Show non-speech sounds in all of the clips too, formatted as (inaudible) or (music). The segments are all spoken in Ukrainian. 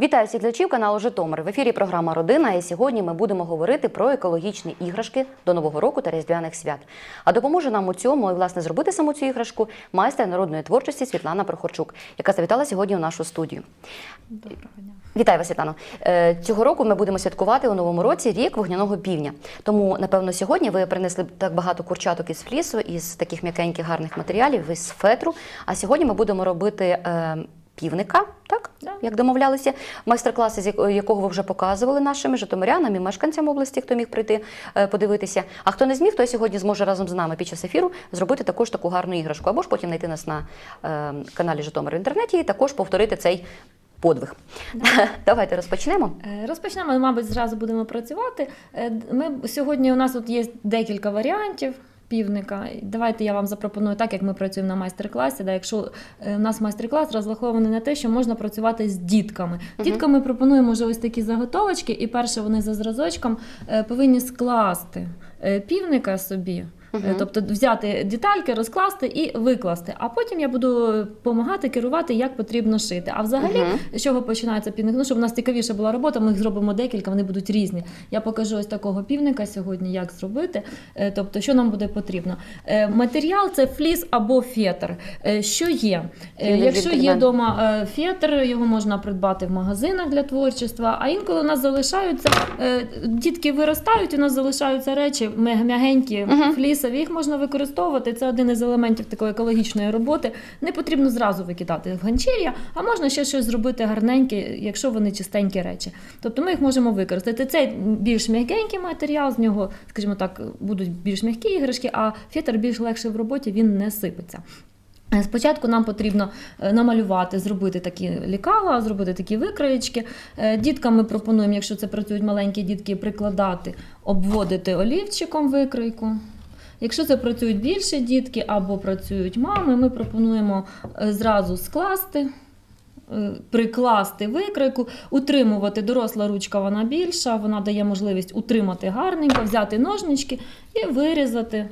Вітаю всіх глядачів каналу Житомир. В ефірі програма Родина. І сьогодні ми будемо говорити про екологічні іграшки до Нового року та Різдвяних свят. А допоможе нам у цьому і власне зробити саму цю іграшку майстер народної творчості Світлана Прохорчук, яка завітала сьогодні у нашу студію. Доброго дня. Вітаю вас, Світлано. Е, Цього року ми будемо святкувати у новому році рік вогняного півня. Тому, напевно, сьогодні ви принесли так багато курчаток із флісу, із таких м'якеньких гарних матеріалів, із фетру. А сьогодні ми будемо робити е, півника, так? Да. Як домовлялися, майстер-класи, з якого ви вже показували нашим житомирянам і мешканцям області, хто міг прийти е, подивитися. А хто не зміг, той сьогодні зможе разом з нами під час ефіру зробити також таку гарну іграшку. Або ж потім знайти нас на е, каналі Житомир в інтернеті і також повторити цей подвиг. (laughs) Давайте розпочнемо. Е, Розпочнемо, мабуть, зразу будемо працювати. Ми сьогодні у нас тут є декілька варіантів. Півника. Давайте я вам запропоную так, як ми працюємо на майстер-класі. Да, якщо е, у нас майстер-клас розрахований на те, що можна працювати з дітками. Діткам ми пропонуємо вже ось такі заготовочки, і перше вони за зразочком е, повинні скласти е, півника собі. Е, Тобто взяти детальки, розкласти і викласти. А потім я буду допомагати керувати, як потрібно шити. А взагалі, з чого починається півник? Ну, щоб у нас цікавіша була робота, ми їх зробимо декілька, вони будуть різні. Я покажу ось такого півника сьогодні, як зробити. Е, Тобто, що нам буде потрібно. Е, Матеріал це фліс або фетр. Що є? Е, Якщо є вдома фетр, його можна придбати в магазинах для творчества. А інколи у нас залишаються дітки виростають, у нас залишаються речі м'ягенькі, флісові. Їх можна використовувати. Це один із елементів такої екологічної роботи. Не потрібно зразу викидати в ганчір'я, а можна ще щось зробити гарненьке, якщо вони чистенькі речі. Тобто ми їх можемо використати. Цей більш м'ягенький матеріал, з нього, скажімо так, будуть більш м'які іграшки, а фетр більш легший в роботі, він не сипеться. Спочатку нам потрібно е, намалювати, зробити такі лікала, зробити такі викроєчки. Е, Діткам ми пропонуємо, якщо це працюють маленькі дітки, прикладати, обводити олівчиком викройку. Якщо це працюють більше дітки або працюють мами, ми пропонуємо е, зразу скласти. е, Прикласти викрику, утримувати доросла ручка, вона більша, вона дає можливість утримати гарненько, взяти ножнички і вирізати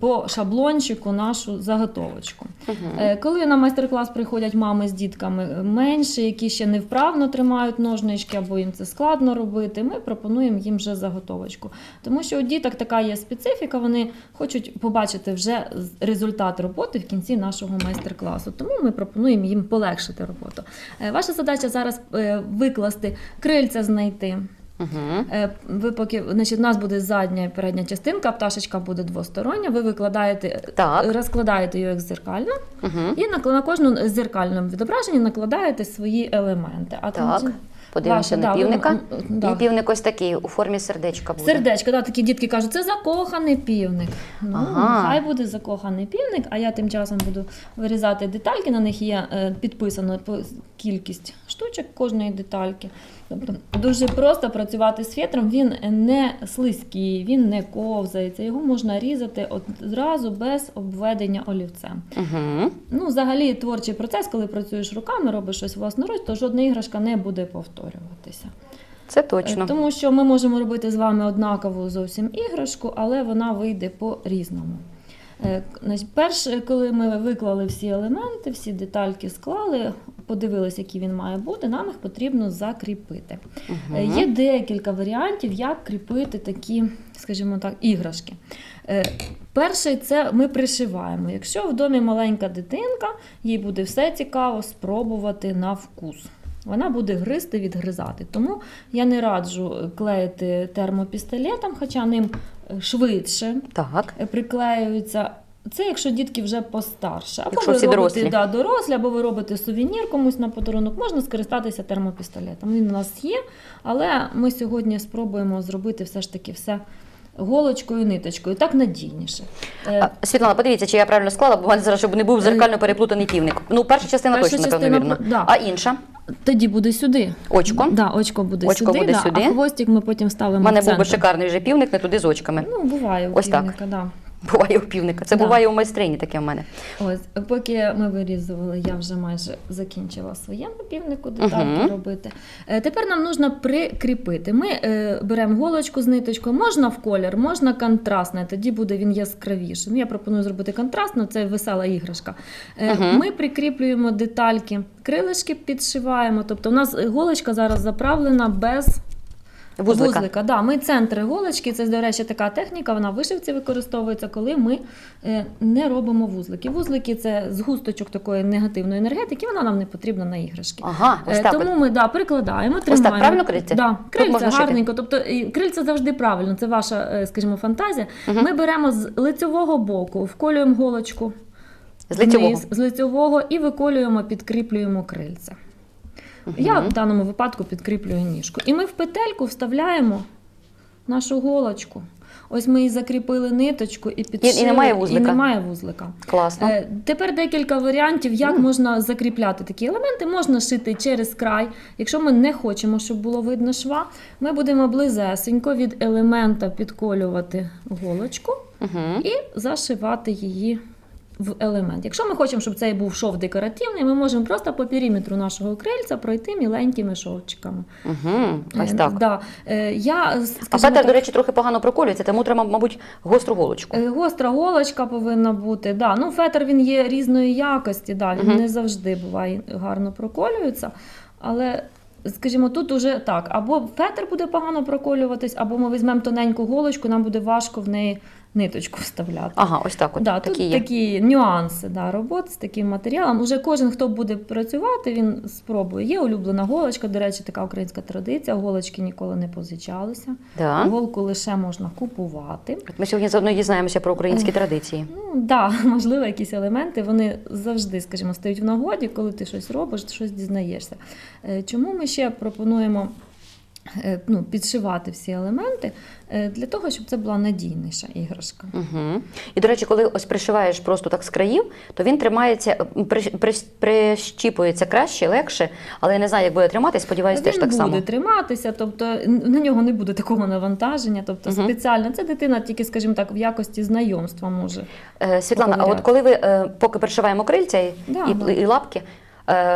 по шаблончику нашу заготовочку. Е, Коли на майстер-клас приходять мами з дітками е, менше, які ще невправно тримають ножнички, або їм це складно робити, ми пропонуємо їм вже заготовочку. Тому що у діток така є специфіка, вони хочуть побачити вже результат роботи в кінці нашого майстер-класу. Тому ми пропонуємо їм полегшити роботу. Е, Ваша задача зараз е, викласти крильця знайти. Угу. Е, Ви поки значить, у нас буде задня і передня частинка, пташечка буде двостороння. Ви викладаєте, Так. розкладаєте її як зеркально, Угу. і на, на кожну зеркальному відображенні накладаєте свої елементи. А там Так. ці- Подивимося на да, півника. да. І півник ось такий у формі сердечка буде. Сердечко, да, такі дітки кажуть, це закоханий півник. Ну, Ага. хай буде закоханий півник, а я тим часом буду вирізати детальки. На них є е, підписано кількість штучок кожної детальки. Тобто дуже просто працювати з фетром, він не слизький, він не ковзається, його можна різати одразу без обведення олівцем. Угу. Ну, взагалі, творчий процес, коли працюєш руками, робиш щось власноруч, то жодна іграшка не буде повторюватися. Це точно. Е, Тому що ми можемо робити з вами однакову зовсім іграшку, але вона вийде по-різному. Е, Перше, коли ми виклали всі елементи, всі детальки склали, подивилися, який він має бути, нам їх потрібно закріпити. Е, Є декілька варіантів, як кріпити такі, скажімо так, іграшки. Перший це ми пришиваємо. Якщо в домі маленька дитинка, їй буде все цікаво спробувати на вкус. Вона буде гризти, відгризати. Тому я не раджу е, клеїти термопістолетом, хоча ним е, швидше Так. е, приклеюються. Це якщо дітки вже постарше. Або Якщо ви всі робите дорослі. Да, дорослі, або ви робите сувенір комусь на подарунок, можна скористатися термопістолетом. Він у нас є, але ми сьогодні спробуємо зробити все ж таки все голочкою, ниточкою, так надійніше. А, Світлана, подивіться, чи я правильно склала, бо зараз щоб не був зеркально переплутаний півник. Ну, перша частина Перша точно, напевно, вірно. да. А інша? Тоді буде сюди. Очко. Да, очко буде Очко сюди, буде да, сюди. а хвостик ми потім У мене в був би шикарний вже півник, не туди з очками. Ну, буває у Ось так. да. Буває у півника. Це Да. буває у майстрині таке в мене. Ось, поки ми вирізували, я вже майже закінчила своєму півнику детальки Мгм. робити. Е, тепер нам нужно прикріпити. Ми е, беремо голочку з ниточкою, можна в колір, можна контрастне, тоді буде він яскравіший. Ну, я пропоную зробити контрастно, це весела іграшка. Е, Мгм. Ми прикріплюємо детальки, крилишки підшиваємо. Тобто у нас голочка зараз заправлена без Вузлика. Вузлика, да. Ми центри голочки, це, до речі, така техніка, вона в вишивці використовується, коли ми е, не робимо вузлики. Вузлики це згусточок такої негативної енергетики, вона нам не потрібна на іграшки. Ага, ось Е, так. Тому от. ми да, прикладаємо, так правильно крильця? Да, крильця можна шити. гарненько. Тобто і крильця завжди правильно, це ваша, е, скажімо, фантазія. Мгм. Ми беремо з лицьового боку, вколюємо голочку З лицьового. вниз, з лицьового і виколюємо, підкріплюємо крильця. Мгм. Я в даному випадку підкріплюю ніжку. І ми в петельку вставляємо нашу голочку. Ось ми її закріпили ниточку і підшили. немає вузлика? І немає вузлика. Класно. Е, тепер декілька варіантів, як Мгм. можна закріпляти такі елементи. Можна шити через край. Якщо ми не хочемо, щоб було видно шва, ми будемо близесенько від елемента підколювати голочку Угу. і зашивати її в елемент. Якщо ми хочемо, щоб цей був шов декоративний, ми можемо просто по периметру нашого крильця пройти міленькими шовчиками. Угу. Ось Е. Да. Е, Я, А скажімо фетр, так, до речі, трохи погано проколюється, тому треба, мабуть, гостру голочку. Е, Гостра голочка повинна бути. Да. Ну, фетр він є різної якості, да. він Мгм. не завжди буває гарно проколюється. Але, скажімо, тут уже так, або фетр буде погано проколюватись, або ми візьмемо тоненьку голочку, нам буде важко в неї ниточку вставляти. Ага, ось так. От. Да, такі тут є. такі нюанси да, роботи з таким матеріалом. Уже кожен, хто буде працювати, він спробує. Є улюблена голочка, до речі, така українська традиція. Голочки ніколи не позичалися. Да. Голку лише можна купувати. От Ми сьогодні заодно дізнаємося про українські традиції. Ну, да, (laughs) можливо, якісь елементи вони завжди, скажімо, стають в нагоді, коли ти щось робиш, ти щось дізнаєшся. Е, Чому ми ще пропонуємо е, ну, підшивати всі елементи Е, для того, щоб це була надійніша іграшка. Угу. І, до речі, коли ось пришиваєш просто так з країв, то він тримається, при, при, прищіпується краще, легше, але я не знаю, як буде триматись, сподіваюся, теж Він так буде само. триматися, тобто на нього не буде такого навантаження. Тобто Мгм. спеціально це дитина тільки, скажімо так, в якості знайомства може. Е, Світлана, а от коли ви е, поки пришиваємо крильця і, Да, і, да. і лапки, е,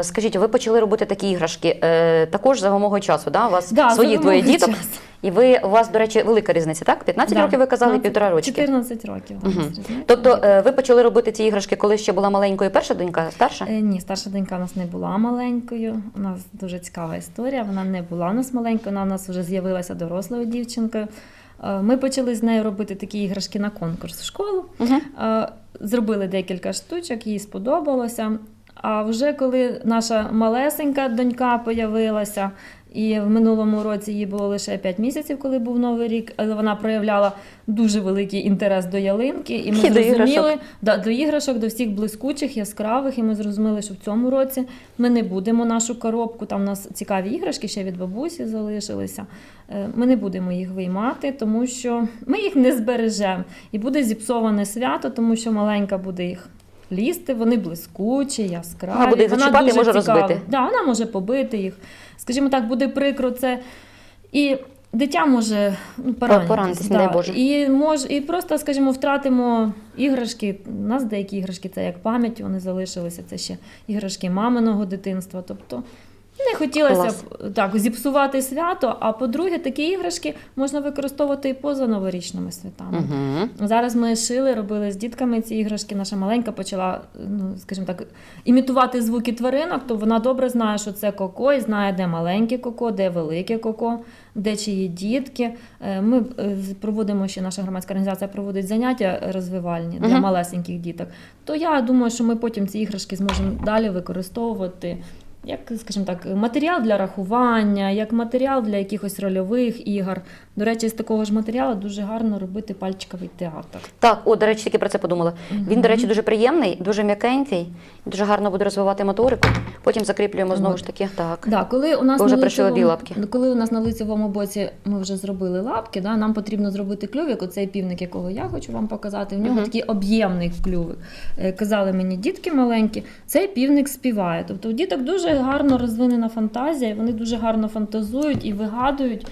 скажіть, ви почали робити такі іграшки е, також за вимогою часу, да? У вас Да, свої двоє діток. часу. І ви у вас, до речі, велика різниця, так? 15 Да, років ви казали, 15, півтора рочки. 14 років. у нас Мгм. різниця. Тобто е, ви почали робити ці іграшки, коли ще була маленькою перша донька, старша? Е, Ні, старша донька у нас не була маленькою. У нас дуже цікава історія. Вона не була у нас маленькою, вона у нас вже з'явилася дорослою дівчинкою. Е, Ми почали з нею робити такі іграшки на конкурс в школу. Угу. Е, Зробили декілька штучок, їй сподобалося. А вже коли наша малесенька донька появилася, і в минулому році їй було лише 5 місяців, коли був новий рік, але вона проявляла дуже великий інтерес до ялинки, і ми І до зрозуміли іграшок. да, до іграшок, до всіх блискучих, яскравих. І ми зрозуміли, що в цьому році ми не будемо нашу коробку. Там у нас цікаві іграшки ще від бабусі залишилися. Е, Ми не будемо їх виймати, тому що ми їх не збережемо. І буде зіпсоване свято, тому що маленька буде їх. Лізти, вони блискучі, яскраві. Вона буде вона зачіпати дуже може цікава. розбити. Да, вона може побити їх. Скажімо так, буде прикро це. І дитя може ну, поранитись. поранитись, не Боже. І, мож, і просто, скажімо, втратимо іграшки. У нас деякі іграшки це як пам'ять, вони залишилися. Це ще іграшки маминого дитинства. Тобто не хотілося Клас. б так зіпсувати свято. А по-друге, такі іграшки можна використовувати і поза новорічними святами. Угу. Зараз ми шили, робили з дітками ці іграшки. Наша маленька почала, ну скажімо так, імітувати звуки тваринок, то вона добре знає, що це коко, і знає, де маленьке коко, де велике коко, де чиї дітки. Е, Ми е, проводимо ще наша громадська організація проводить заняття розвивальні для Мгм. малесеньких діток. То я думаю, що ми потім ці іграшки зможемо далі використовувати. Як, скажімо так, матеріал для рахування, як матеріал для якихось рольових ігор. До речі, з такого ж матеріалу дуже гарно робити пальчиковий театр. Так, о, до речі, тільки про це подумала. Він, до речі, дуже приємний, дуже м'якенький, дуже гарно буде розвивати моторику. Потім закріплюємо знову ж таки. Так. Да, коли у нас вже пришили лицевому- дві лапки. Коли у нас на лицевому боці ми вже зробили лапки, да, нам потрібно зробити клювик. Оцей півник, якого я хочу вам показати. В нього такий об'ємний клювик. Е, Казали мені дітки маленькі, цей півник співає. Тобто у діток дуже гарно розвинена фантазія, вони дуже гарно фантазують і вигадують.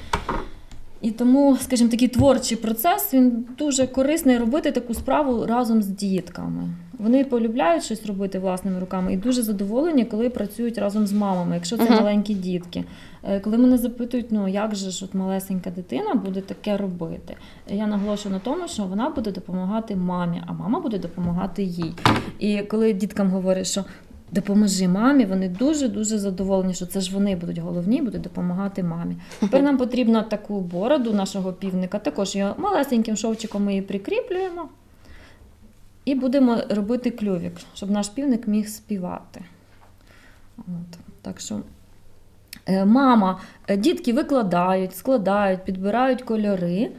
І тому, скажімо, такий творчий процес він дуже корисний робити таку справу разом з дітками. Вони полюбляють щось робити власними руками і дуже задоволені, коли працюють разом з мамами, якщо це Мгм. маленькі дітки. Е, Коли мене запитують, ну як же ж от малесенька дитина буде таке робити, я наголошую на тому, що вона буде допомагати мамі, а мама буде допомагати їй. І коли діткам говорять, що допоможи мамі, вони дуже дуже задоволені, що це ж вони будуть головні, будуть допомагати мамі. Тепер нам потрібно таку бороду нашого півника. Також його малесеньким шовчиком ми її прикріплюємо. І будемо робити клювік, щоб наш півник міг співати. От. Так що е, мама, е, дітки викладають, складають, підбирають кольори,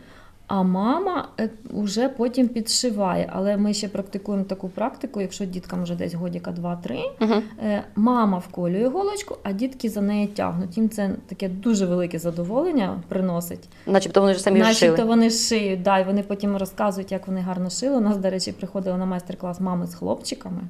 а мама вже потім підшиває. Але ми ще практикуємо таку практику, якщо діткам вже десь годіка 2-3, Угу. Е, Мама вколює голочку, а дітки за нею тягнуть. Їм це таке дуже велике задоволення приносить. Начебто вони ж самі Начебто шили. вони шиють, да, і вони потім розказують, як вони гарно шили. У нас, до речі, приходили на майстер-клас мами з хлопчиками,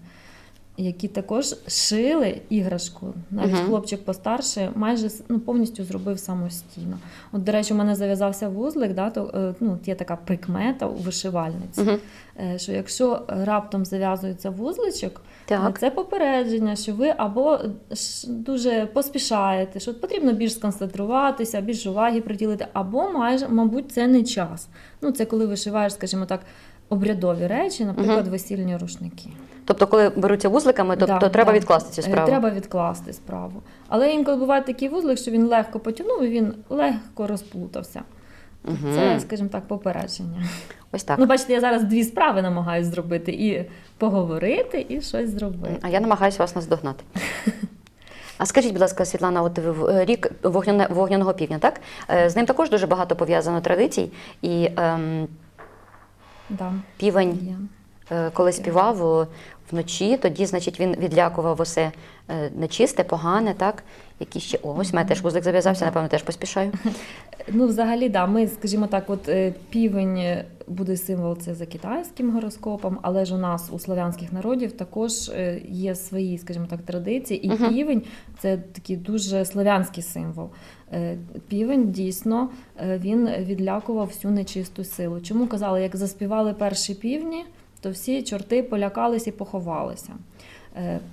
які також шили іграшку. Навіть Мгм. хлопчик постарше майже ну, повністю зробив самостійно. От, до речі, у мене зав'язався вузлик, да, то, е, ну, є така прикмета у вишивальниці, е, що якщо раптом зав'язується вузличок, Так. це попередження, що ви або дуже поспішаєте, що потрібно більш сконцентруватися, більш уваги приділити, або майже, мабуть, це не час. Ну, це коли вишиваєш, скажімо так, обрядові речі, наприклад, весільні рушники. Тобто, коли беруться вузликами, то, Да, то треба да. відкласти цю Е, справу. Треба відкласти справу. Але інколи буває такий вузлик, що він легко потягнув і він легко розплутався. Мгм. Це, скажімо так, попередження. Ось так. Ну, бачите, я зараз дві справи намагаюся зробити: і поговорити, і щось зробити. А я намагаюся вас наздогнати. (laughs) А скажіть, будь ласка, Світлана, от е, рік вогняне, вогняного півня, так? Е, З ним також дуже багато пов'язано традицій. І ем, Да, півень, є. е, коли співав вночі, тоді, значить, він відлякував усе е, нечисте, погане, так? Які ще. О, ось мене теж вузлик зав'язався, напевно, теж поспішаю. (laughs) Ну, взагалі, да, ми, скажімо так, от е, півень е, буде символ це за китайським гороскопом, але ж у нас у славянських народів також е, є свої, скажімо так, традиції, і Мгм. півень це такий дуже славянський символ. Півень дійсно він відлякував всю нечисту силу. Чому казали, як заспівали перші півні, то всі чорти полякались і поховалися.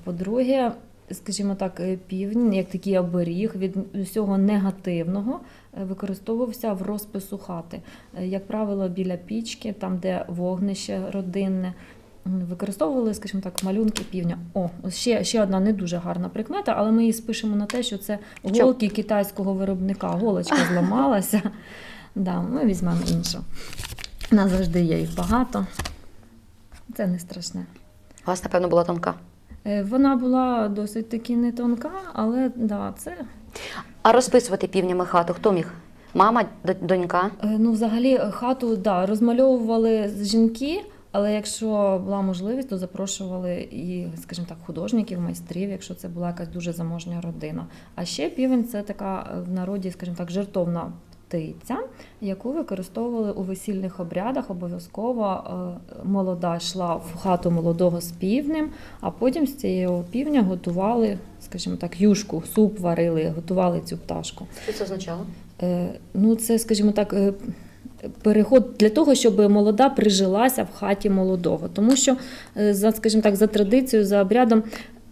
По-друге, скажімо так, е, півень, як такий оберіг від усього негативного, е, використовувався в розпису хати. Е, Як правило, біля пічки, там, де вогнище родинне. Використовували, скажімо так, малюнки півня. О, ще, ще одна не дуже гарна прикмета, але ми її спишемо на те, що це голки китайського виробника. Голочка зламалася. (laughs) Да, ми візьмемо іншу. У нас завжди є їх багато. Це не страшне. У вас, напевно, була тонка. Е, Вона була досить таки не тонка, але да, це А розписувати півнями хату хто міг? Мама, донька? е, ну, взагалі хату да, розмальовували жінки, але якщо була можливість, то запрошували і, скажімо так, художників, майстрів, якщо це була якась дуже заможня родина. А ще півень це така е, в народі, скажімо так, жертовна птиця, яку використовували у весільних обрядах. Обов'язково е, молода йшла в хату молодого з півнем, а потім з цієї півня готували, скажімо так, юшку, суп варили, готували цю пташку. Що це означало? Е, Ну, це, скажімо так, е, переход для того, щоб молода прижилася в хаті молодого. Тому що, за, скажімо так, за традицією, за обрядом,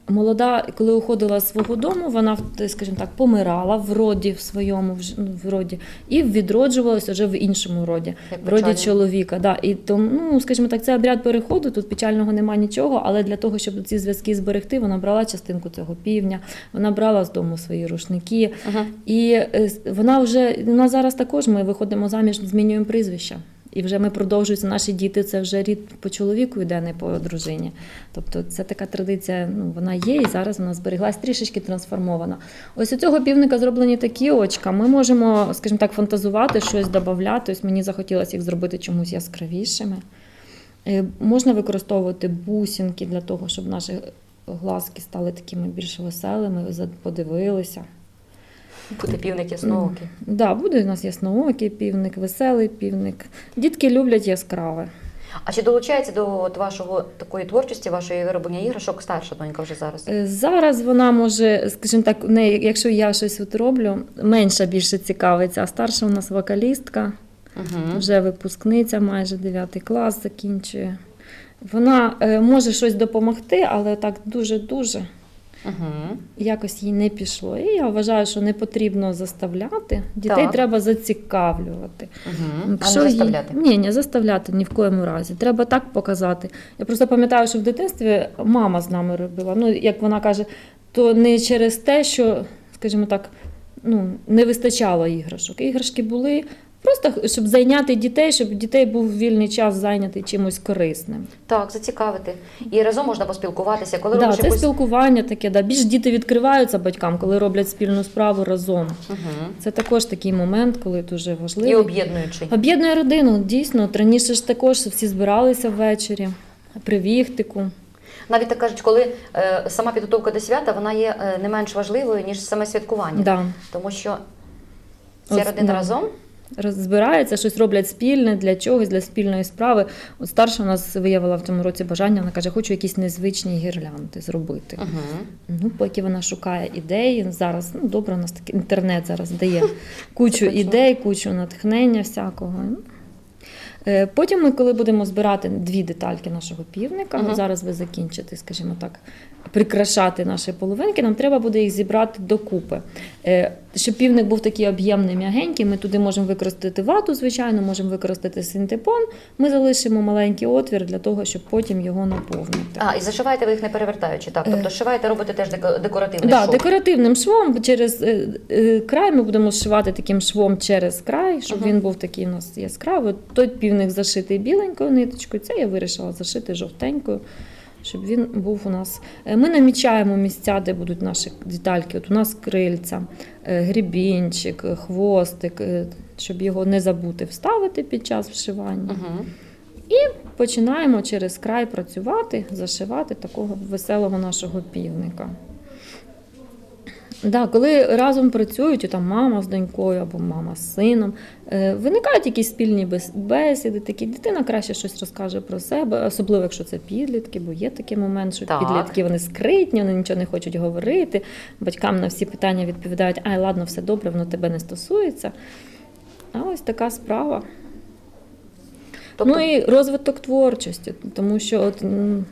молода, коли уходила з свого дому, вона, скажімо так, помирала в роді в своєму в ну, в роді і відроджувалася вже в іншому роді. Як В роді печально. чоловіка. Да. І тому, ну, скажімо так, це обряд переходу, тут печального немає нічого, але для того, щоб ці зв'язки зберегти, вона брала частинку цього півня, вона брала з дому свої рушники. Угу. І е, вона вже нас зараз також ми виходимо заміж, змінюємо прізвища. І вже ми продовжуються наші діти. Це вже рід по чоловіку йде, не по дружині. Тобто це така традиція, ну вона є, і зараз вона збереглась трішечки трансформована. Ось у цього півника зроблені такі очка. Ми можемо, скажімо так, фантазувати, щось додати. Ось мені захотілося їх зробити чомусь яскравішими. Е, Можна використовувати бусинки для того, щоб наші глазки стали такими більш веселими, подивилися. Буде півник ясноокий. Да, буде у нас ясноокий півник, веселий півник. Дітки люблять яскраве. А чи долучається до от вашого такої творчості, вашої вироблення іграшок старша донька вже зараз? Е, Зараз вона може, скажімо так, не, якщо я щось от роблю, менша більше цікавиться, а старша у нас вокалістка, Угу. вже випускниця, майже 9 клас закінчує. Вона е, може щось допомогти, але так дуже-дуже Угу. якось їй не пішло. І я вважаю, що не потрібно заставляти. Дітей Так. треба зацікавлювати. Угу. А не Якщо їй- заставляти. Ні, не заставляти ні в коєму разі. Треба так показати. Я просто пам'ятаю, що в дитинстві мама з нами робила. Ну, як вона каже, то не через те, що, скажімо так, ну, не вистачало іграшок. Іграшки були просто, щоб зайняти дітей, щоб дітей був вільний час зайнятий чимось корисним. Так, зацікавити. І разом можна поспілкуватися, коли Да, робиш це якусь... спілкування таке. Да. Більш діти відкриваються батькам, коли роблять спільну справу разом. Угу. Це також такий момент, коли дуже важливий. І об'єднуючий. Об'єднує родину, дійсно. Раніше ж також всі збиралися ввечері при віхтику. Навіть так кажуть, коли е, сама підготовка до свята вона є е, не менш важливою, ніж саме святкування. Да. Тому що вся От, родина да. разом. Збираються, щось роблять спільне для чогось, для спільної справи. От старша у нас виявила в цьому році бажання, вона каже, хочу якісь незвичні гірлянди зробити. Угу. Ну, поки вона шукає ідеї, зараз ну добре, у нас такий інтернет зараз дає кучу ідей, кучу натхнення всякого. Ну. Е, Потім ми, коли будемо збирати дві детальки нашого півника, от зараз ви закінчите, скажімо так, прикрашати наші половинки, нам треба буде їх зібрати докупи. Е, Щоб півник був такий об'ємний, м'ягенький, ми туди можемо використати вату, звичайно, можемо використати синтепон. Ми залишимо маленький отвір для того, щоб потім його наповнити. А, і зашиваєте ви їх не перевертаючи, так? Е. Тобто шиваєте, робите теж деко- декоративний Да, шов. декоративним швом через е, е, край ми будемо зшивати таким швом через край, щоб Ага. він був такий у нас яскравий. Той півник зашитий біленькою ниточкою, це я вирішила зашити жовтенькою, щоб він був у нас. Е, Ми намічаємо місця, де будуть наші детальки. От у нас крильця, е, грібінчик, хвостик, е, щоб його не забути вставити під час вшивання. Угу. Починаємо через край працювати, зашивати такого веселого нашого півника. Да, коли разом працюють, там мама з донькою або мама з сином, е, виникають якісь спільні бесіди, такі дитина краще щось розкаже про себе, особливо якщо це підлітки, бо є такий момент, що Так. підлітки вони скритні, вони нічого не хочуть говорити. Батькам на всі питання відповідають: ай, ладно, все добре, воно тебе не стосується. А ось така справа. Тобто, Ну і розвиток творчості, тому що, от,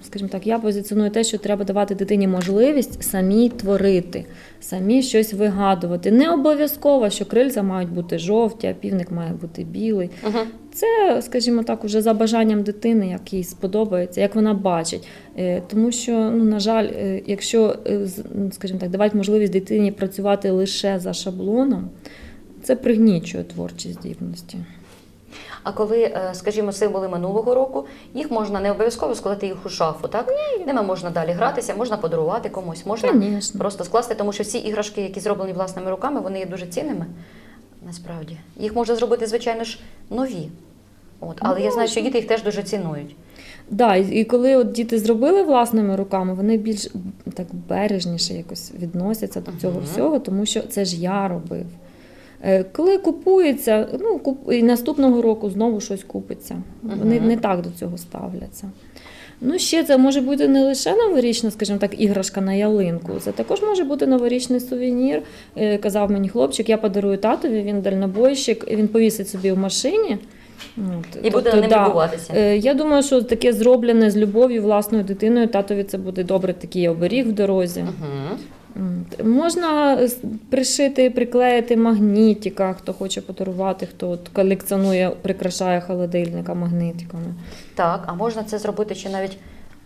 скажімо так, я позиціоную те, що треба давати дитині можливість самій творити, самі щось вигадувати. Не обов'язково, що крильця мають бути жовті, а півник має бути білий. Угу. Це, скажімо так, уже за бажанням дитини, як їй сподобається, як вона бачить. Е, Тому що, ну, на жаль, е, якщо, е, з- скажімо так, давати можливість дитині працювати лише за шаблоном, це пригнічує творчі здібності. А коли, е, скажімо, символи минулого року, їх можна не обов'язково складати їх у шафу, так? Ними можна далі гратися, можна подарувати комусь, можна Звісно. просто скласти, тому що всі іграшки, які зроблені власними руками, вони є дуже цінними. Насправді. Їх можна зробити, звичайно ж, нові. От. Але я знаю, що діти їх теж дуже цінують. Да, і коли от діти зробили власними руками, вони більш так бережніше якось відносяться до цього Мгм. всього, тому що це ж я робив. Е, Коли купується, ну куп... і наступного року знову щось купиться. Вони не так до цього ставляться. Ну, ще це може бути не лише новорічна, скажімо так, іграшка на ялинку. Це також може бути новорічний сувенір. Е, Казав мені хлопчик, я подарую татові, він дальнобойщик, він повісить собі в машині. От, І буде тобто, ним да, любуватися. Е, Я думаю, що таке зроблене з любов'ю власною дитиною, татові це буде добре такий оберіг в дорозі. Угу. Можна пришити, приклеїти магнітика, хто хоче подарувати, хто от колекціонує, прикрашає холодильника магнітиками. Так, а можна це зробити чи навіть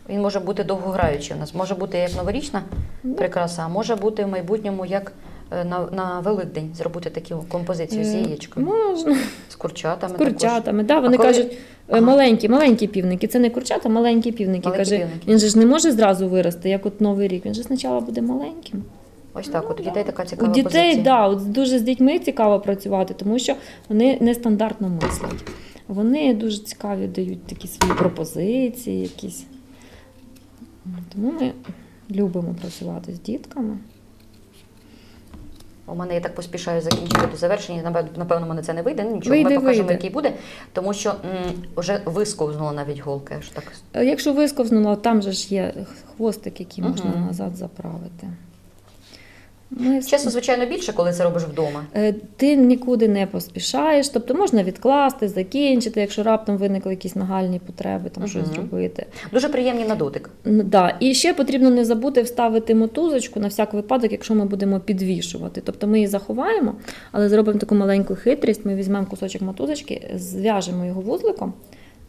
він може бути довгограючий у нас. Може бути як новорічна Ну. прикраса, а може бути в майбутньому як на, на Великдень зробити таку композицію з Е, яєчком, Можна з курчатами. (laughs) з курчатами. Да, вони коли- кажуть, е, Ага. маленькі, маленькі півники. Це не курчата, маленькі півники. Маленькі Каже, півники. він же ж не може зразу вирости, як от новий рік. Він же спочатку буде маленьким. Ось так, от у дітей така цікава. У дітей, позиція. да, от дуже з дітьми цікаво працювати, тому що вони нестандартно мислять. Вони дуже цікаві дають такі свої пропозиції, якісь. Тому ми любимо працювати з дітками. У мене я так поспішаю закінчити до завершення. Напев- Напевно, мене це не вийде. Ну, Нічого, Вийде, ми покажемо, вийде. який буде, тому що м, вже висковзнула навіть голка. Аж так Е, Якщо висковзнула, там же ж є хвостик, який можна можна назад заправити. Ми часу, звичайно, більше, коли це робиш вдома. Е, Ти нікуди не поспішаєш, тобто можна відкласти, закінчити, якщо раптом виникли якісь нагальні потреби, там щось Мгм. зробити. Дуже приємні на дотик. Ну, Да. І ще потрібно не забути вставити мотузочку на всяк випадок, якщо ми будемо підвішувати. Тобто ми її заховаємо, але зробимо таку маленьку хитрість. Ми візьмемо кусочок мотузочки, зв'яжемо його вузликом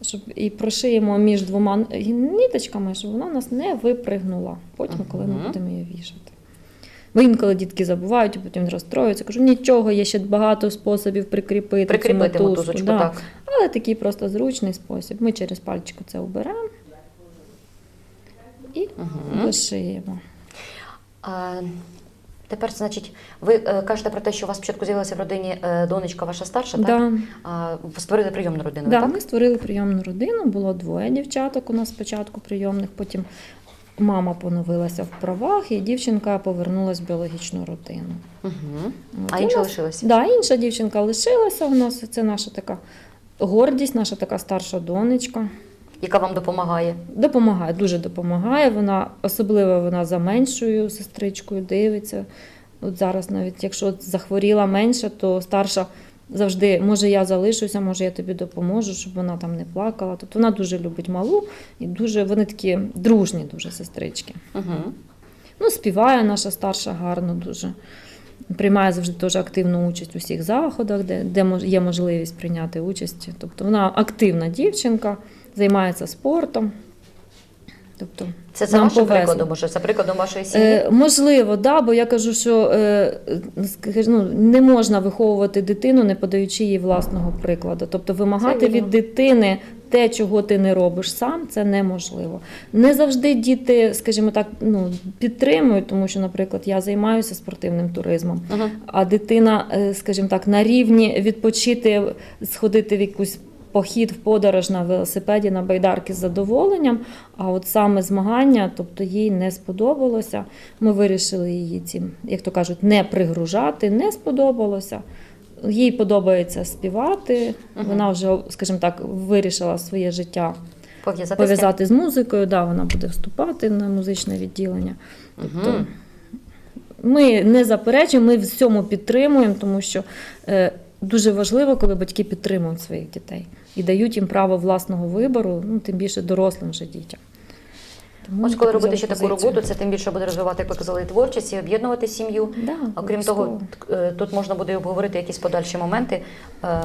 щоб і прошиємо між двома ниточками, щоб вона у нас не випригнула потім, коли ми будемо її вішати. Бо інколи дітки забувають, і потім розстроюються. Кажу, нічого, є ще багато способів прикріпити. цю Прикріпити мотузку, мотузочку, да. так. Але такий просто зручний спосіб. Ми через пальчику це оберемо і Мгм. вишиємо. А, тепер, значить, ви е, кажете про те, що у вас спочатку з'явилася в родині е, донечка ваша старша, так? Да. А, створили прийомну родину, Да, так? ми створили прийомну родину. Було двоє дівчаток у нас спочатку прийомних, потім мама поновилася в правах, і дівчинка повернулася в біологічну родину. Угу. От, А інша нас- лишилася? Да, інша дівчинка лишилася у нас. Це наша така гордість, наша така старша донечка. Яка вам допомагає? Допомагає, дуже допомагає. Вона особливо вона за меншою сестричкою дивиться. От зараз, навіть якщо захворіла менше, то старша завжди може я залишуся, може я тобі допоможу, щоб вона там не плакала. Тобто вона дуже любить малу і дуже вони такі дружні, дуже сестрички. Угу. Ну, співає наша старша гарно дуже. Приймає завжди дуже активну участь у всіх заходах, де, де є можливість прийняти участь. Тобто вона активна дівчинка, займається спортом. Тобто, Це за вашим повезло. прикладом, може, за прикладом вашої сім'ї? Е, можливо, да, бо я кажу, що е, ну, не можна виховувати дитину, не подаючи їй власного прикладу. Тобто вимагати від дитини те, чого ти не робиш сам, це неможливо. Не завжди діти, скажімо так, ну, підтримують, тому що, наприклад, я займаюся спортивним туризмом. Угу. А дитина, е, скажімо так, на рівні відпочити, сходити в якусь похід в подорож на велосипеді, на байдарки з задоволенням. А от саме змагання, тобто їй не сподобалося. Ми вирішили її цим, як то кажуть, не пригружати, не сподобалося. Їй подобається співати. Вона вже, скажімо так, вирішила своє життя Пов'язати пов'язати з музикою. Да, вона буде вступати на музичне відділення. Тобто Мгм. ми не заперечуємо, ми в цьому підтримуємо, тому що е, дуже важливо, коли батьки підтримують своїх дітей і дають їм право власного вибору, ну тим більше дорослим вже дітям. Тому Ось коли робити ще таку роботу, це тим більше буде розвивати, як ви казали, творчість і об'єднувати сім'ю. Да, Окрім того, обов'язково. е, тут можна буде обговорити якісь подальші моменти е,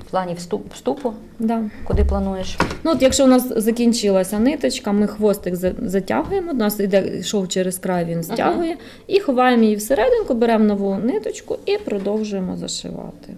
в плані вступ, вступу, да. куди плануєш. Ну, от якщо у нас закінчилася ниточка, ми хвостик за- затягуємо, у нас йде шов через край, він стягує, і ховаємо її всерединку, беремо нову ниточку і продовжуємо зашивати.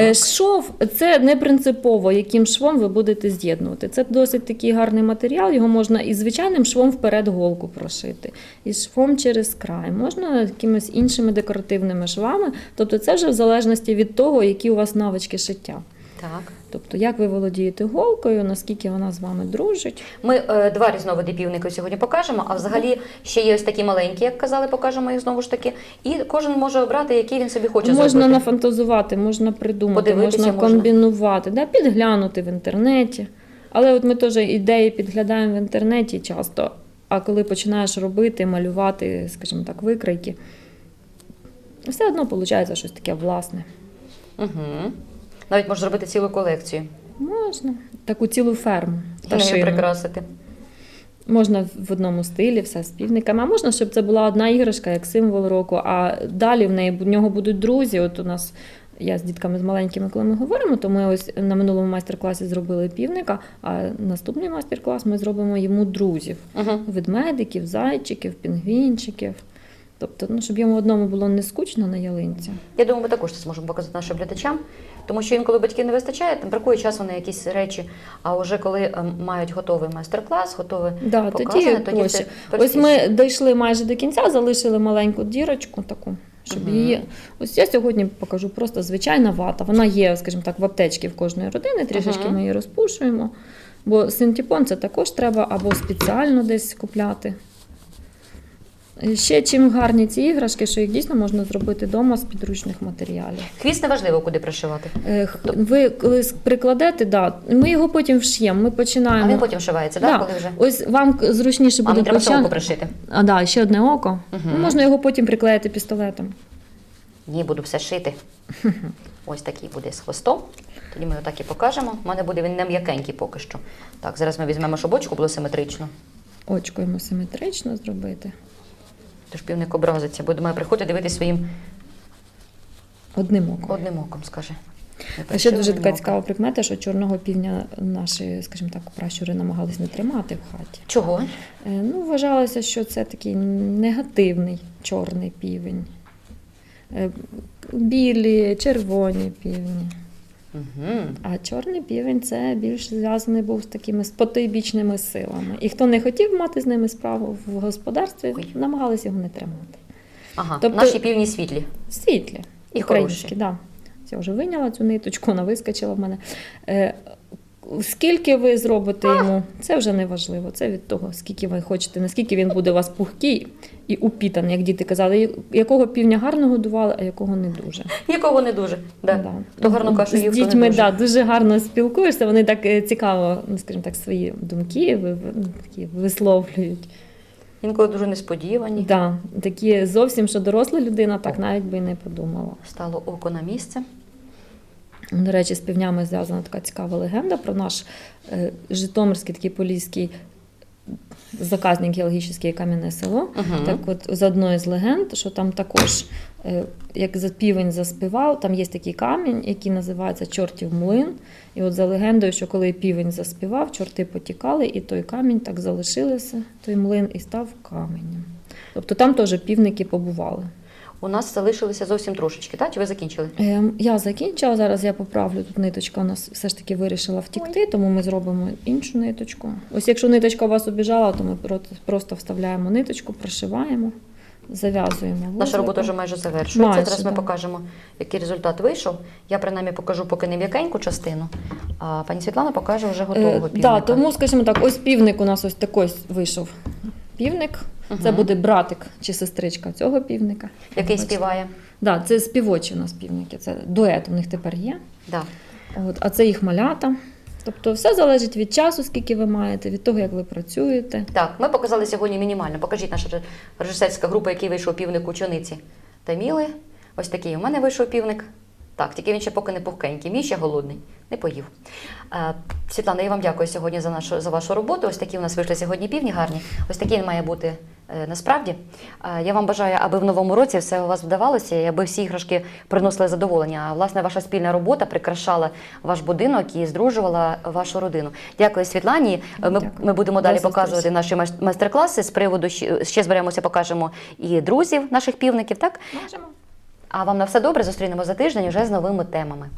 Е, Шов це не принципово, яким швом ви будете з'єднувати. Це досить такий гарний матеріал. Його можна і звичайним швом вперед голку прошити, і швом через край, можна якимись іншими декоративними швами. Тобто, це вже в залежності від того, які у вас навички шиття. Так. Тобто, як ви володієте голкою, наскільки вона з вами дружить. Ми е, два різновиди півників сьогодні покажемо, а взагалі ще є ось такі маленькі, як казали, покажемо їх знову ж таки. І кожен може обрати, який він собі хоче можна зробити. нафантазувати, можна придумати, Подивитися можна можна. комбінувати, Да, підглянути в інтернеті. Але от ми теж ідеї підглядаємо в інтернеті часто. А коли починаєш робити, малювати, скажімо так, викройки, все одно виходить щось таке власне. Угу. Навіть можна зробити цілу колекцію. Можна. Таку цілу ферму. Пташину. прикрасити. Можна в одному стилі, все з півниками. А можна, щоб це була одна іграшка, як символ року, а далі в неї в нього будуть друзі. От у нас я з дітками з маленькими, коли ми говоримо, то ми ось на минулому майстер-класі зробили півника, а наступний майстер-клас ми зробимо йому друзів: Угу. ведмедиків, зайчиків, пінгвінчиків. Тобто, ну, щоб йому одному було не скучно на ялинці. Я думаю, ми також це зможемо показати нашим глядачам, тому що інколи батьків не вистачає, там бракує часу на якісь речі. А вже коли ем, мають готовий майстер-клас, готове Да, показане, тоді тоді це Ось ми дійшли майже до кінця, залишили маленьку дірочку таку, щоб Мгм. її. Ось я сьогодні покажу просто звичайна вата. Вона є, скажімо так, в аптечці в кожної родини. Трішечки Мгм. ми її розпушуємо. Бо синтепон це також треба або спеціально десь купляти. Ще чим гарні ці іграшки, що їх дійсно можна зробити вдома з підручних матеріалів. Хвіст неважливо, куди пришивати. Е, Ви коли прикладете, да, ми його потім вш'ємо. Ми починаємо. А він потім шивається, так? Коли вже? Ось вам зручніше буде мені треба почати- око пришити. А, да, ще одне око. Ну, можна його потім приклеїти пістолетом. Ні, буду все шити. (laughs) Ось такий буде з хвостом. Тоді ми його так і покажемо. У мене буде він не м'якенький поки що. Так, зараз ми візьмемо, щоб очко було симетрично. Очко йому симетрично зробити. Тож півник образиться, бо має приходити дивитися своїм Одним оком. одним оком, скаже. А ще дуже така цікава прикмета, що чорного півня наші, скажімо так, пращури намагались не тримати в хаті. Чого? Е, Ну, вважалося, що це такий негативний чорний півень. Е, Білі, червоні півні. Угу. А чорний півень це більш зв'язаний був з такими спотойбічними силами. І хто не хотів мати з ними справу в господарстві, намагалися його не тримати. Ага, Тобто- наші півні світлі. Світлі. І українські, так. да. Я вже виняла цю ниточку, вона вискочила в мене. Скільки ви зробите йому, це вже не важливо. Це від того, скільки ви хочете, наскільки він буде у вас пухкий і упітаний, як діти казали, якого півня гарно годували, а якого не дуже. Нікого не дуже. Да. Да. Хто гарно кашу їв, З хто дітьми не дуже. Да, дуже гарно спілкуєшся, вони так е, цікаво, ну, скажімо так, свої думки ви- ви- ну, такі висловлюють. Інколи дуже несподівані. Да, такі зовсім, що доросла людина так навіть би і не подумала. Стало око на місце. До речі, з півнями зв'язана така цікава легенда про наш е, Житомирський такий поліський заказник геологічний кам'яне село. Мгм. Так от з одної з легенд, що там також, е, як за півень заспівав, там є такий камінь, який називається Чортів млин. І от за легендою, що коли півень заспівав, чорти потікали, і той камінь так залишилося, той млин, і став каменем. Тобто там теж півники побували. У нас залишилося зовсім трошечки, так? Чи ви закінчили? Ем, Я закінчила, зараз я поправлю. Тут ниточка у нас все ж таки вирішила втікти, тому ми зробимо іншу ниточку. Ось якщо ниточка у вас обіжала, то ми просто вставляємо ниточку, прошиваємо, зав'язуємо. Наша робота вже майже завершується. Майже, Зараз ми покажемо, який результат вийшов. Я принаймні покажу поки не м'якеньку частину, а пані Світлана покаже вже готового Е, півника. да, тому, скажімо так, ось півник у нас ось такий вийшов. Півник. Це буде братик чи сестричка цього півника. Який Бачите? співає. Да, це співочі у нас півники. Це дует у них тепер є. Да. От, а це їх малята. Тобто все залежить від часу, скільки ви маєте, від того, як ви працюєте. Так, ми показали сьогодні мінімально. Покажіть наша режисерська група, який вийшов півник учениці Таміли. Ось такий у мене вийшов півник. Так, тільки він ще поки не пухкенький. Мій ще голодний, не поїв. Е, Світлана, я вам дякую сьогодні за нашу за вашу роботу. Ось такі у нас вийшли сьогодні півні гарні. Ось такий має бути насправді. Е, я вам бажаю, аби в новому році все у вас вдавалося, і аби всі іграшки приносили задоволення. А власне ваша спільна робота прикрашала ваш будинок і здружувала вашу родину. Дякую, Світлані. Е, Ми, Дякую. ми будемо далі показувати наші майстер-класи з приводу ще зберемося, покажемо і друзів наших півників. Так Можемо. а вам на все добре. Зустрінемо за тиждень вже з новими темами.